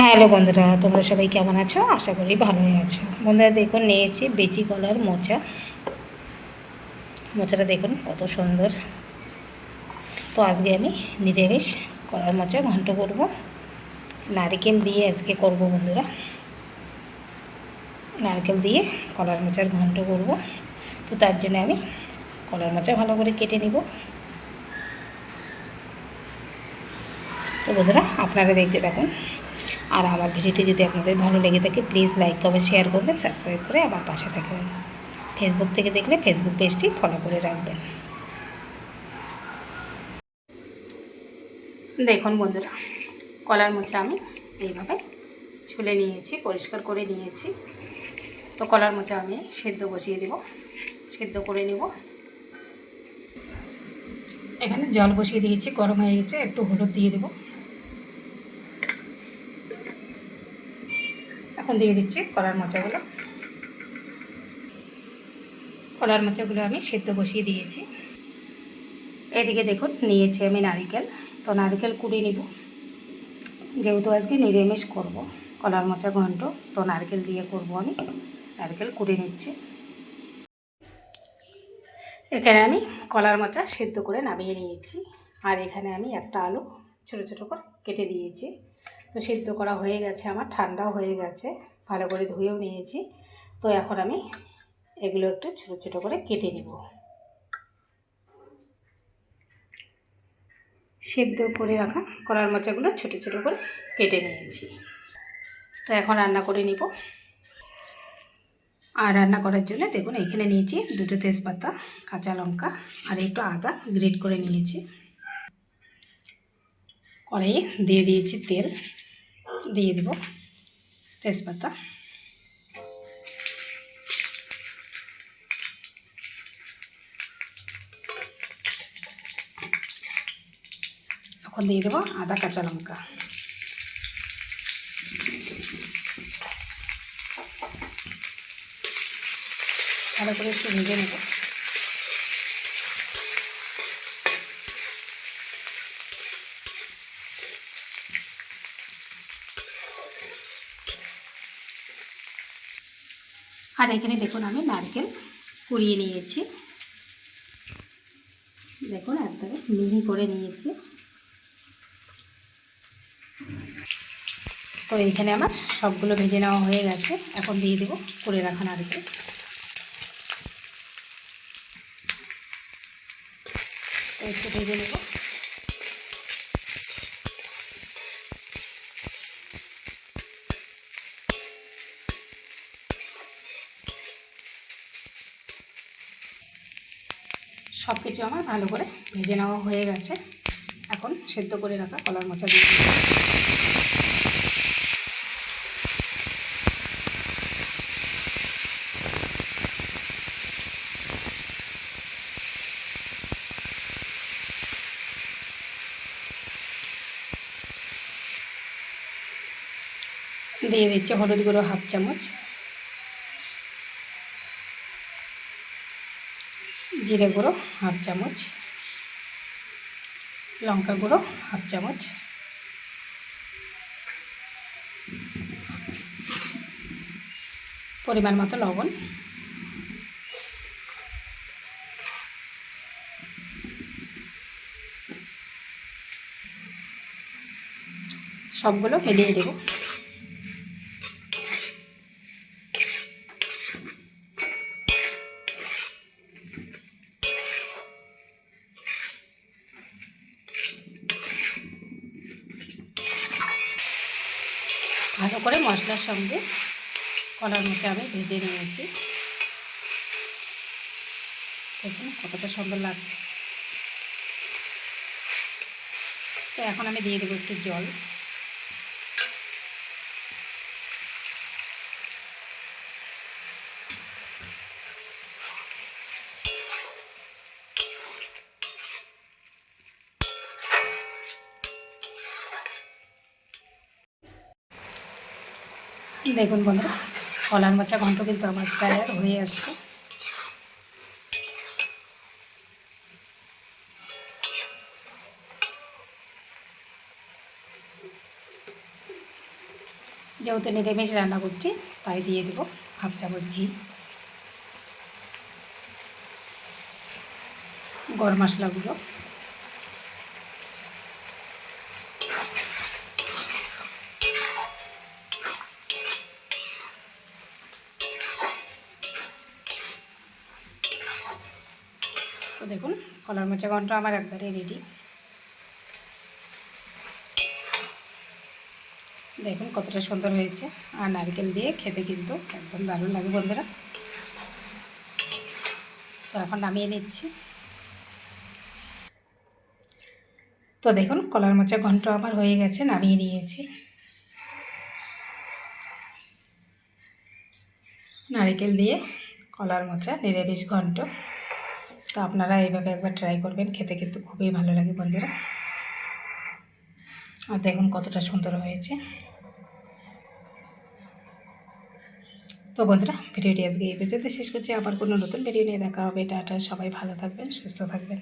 Hello বন্ধুরা, তোমরা সবাই কেমন আছো? আশা করি ভালোই আছো। বন্ধুরা দেখুন, নিয়েছি বেচি কলার মোচা। মোচাটা দেখুন কত সুন্দর। তো আজকে আমি নিরামিষ কলার মোচা ঘন্ট করব। নারকেল দিয়ে আজকে করব বন্ধুরা। নারকেল দিয়ে কলার মোচার ঘন্ট করব। তো তার জন্য আমি কলার মোচা ভালো করে কেটে নিব। তো বন্ধুরা, আপনারা দেখতে থাকুন। আর আমার ভিডিওটি যদি আপনাদের ভালো লেগে থাকে প্লিজ লাইক কমেন্ট শেয়ার করবেন সাবস্ক্রাইব করে আবার পাশে থাকবেন। ফেসবুক থেকে দেখলে ফেসবুক পেজটি ফলো করে রাখবেন। দেখুন বন্ধুরা, কলার মোচা আমি এইভাবে ছুলে নিয়েছি, পরিষ্কার করে নিয়েছি। তো কলার মোচা আমি সেদ্ধ বসিয়ে দেব, সেদ্ধ করে নেব। এখানে জল বসিয়ে দিয়েছি, গরম হয়ে গেছে, একটু হলুদ দিয়ে দেবো। এখন দিয়ে দিচ্ছি কলার মোচাগুলো। কলার মোচাগুলো আমি সেদ্ধ বসিয়ে দিয়েছি। এদিকে দেখুন নিয়েছি আমি নারিকেল। তো নারিকেল কুড়িয়ে নিব। যেহেতু আজকে নিরামিষ করব কলার মোচা ঘন্ট, তো নারকেল দিয়ে করব আমি। নারকেল কুড়িয়ে নিচ্ছি। এখানে আমি কলার মোচা সেদ্ধ করে নামিয়ে নিয়েছি। আর এখানে আমি একটা আলু ছোটো ছোটো করে কেটে দিয়েছি। তো সিদ্ধ করা হয়ে গেছে, আমার ঠান্ডাও হয়ে গেছে, ভালো করে ধুয়েও নিয়েছি। তো এখন আমি এগুলো একটু ছোটো ছোটো করে কেটে নিব। সেদ্ধ করে রাখা কলার মোচাগুলো ছোটো ছোটো করে কেটে নিয়েছি। তো এখন রান্না করে নিব। আর রান্না করার জন্য দেখুন, এখানে নিয়েছি দুটো তেজপাতা, কাঁচা লঙ্কা আর একটু আদা গ্রেট করে নিয়েছি। কড়াইয়ে দিয়ে দিয়েছি তেল। দিয়ে দেব তেজপাতা। এখন দিয়ে দেবো আদা কাঁচা লঙ্কা। ভালো করে একটু ভেজে নেব। আর এখানে দেখুন আমি নারকেল কুড়িয়ে নিয়েছি। দেখুন একবারে মিহি করে নিয়েছি। তো এইখানে আমার সবগুলো ভেজে নেওয়া হয়ে গেছে। এখন দিয়ে দেবো করে রাখা নারকেল। একটু ভেজে নেব। সব কিছু আমার ভালো করে ভেজে নেওয়া হয়ে গেছে এখন সেদ্ধ করে রাখা কলার মোচা দিয়ে। দিয়ে দিচ্ছি হলুদ গুঁড়ো হাফ চামচ জিরে গুঁড়ো হাফ চামচ। লঙ্কা গুঁড়ো হাফ চামচ। পরিমাণ মতো লবণ। সবগুলো মিলিয়ে দেবো। ভালো করে মশলার সঙ্গে কলার মতো আমি ভেজে নিয়েছি। দেখুন কতটা সুন্দর লাগছে। তো এখন আমি দিয়ে দেবো একটু জল। দেখুন বন্ধুরা, কলার মোচা ঘন্ট কিন্তু আমার প্রায় হয়ে আসছে। যেহেতু নিরামিষ রান্না করছি, তাই দিয়ে দেবো হাফ চামচ ঘি। গরম মশলাগুলো। দেখুন, কলার মোচা ঘন্ট আমার একবারে রেডি দেখুন কতটা সুন্দর হয়েছে। আর নারকেল দিয়ে খেতে কিন্তু একদম দারুণ লাগে বন্ধুরা। তো এখন নামিয়ে নিচ্ছি। তো দেখুন, কলার মোচা ঘন্ট আমার হয়ে গেছে, নামিয়ে নিয়েছি। নারকেল দিয়ে কলার মোচা নিরামিষ ঘন্ট। তো আপনারা এইভাবে একবার ট্রাই করবেন, খেতে কিন্তু খুবই ভালো লাগে বন্ধুরা। আর দেখুন কতটা সুন্দর হয়েছে। তো বন্ধুরা, ভিডিওটি আজকে এই পর্যন্ত। শেষ করছি, আবার কোনো নতুন ভিডিও নিয়ে দেখা হবে। টাটা, সবাই ভালো থাকবেন, সুস্থ থাকবেন।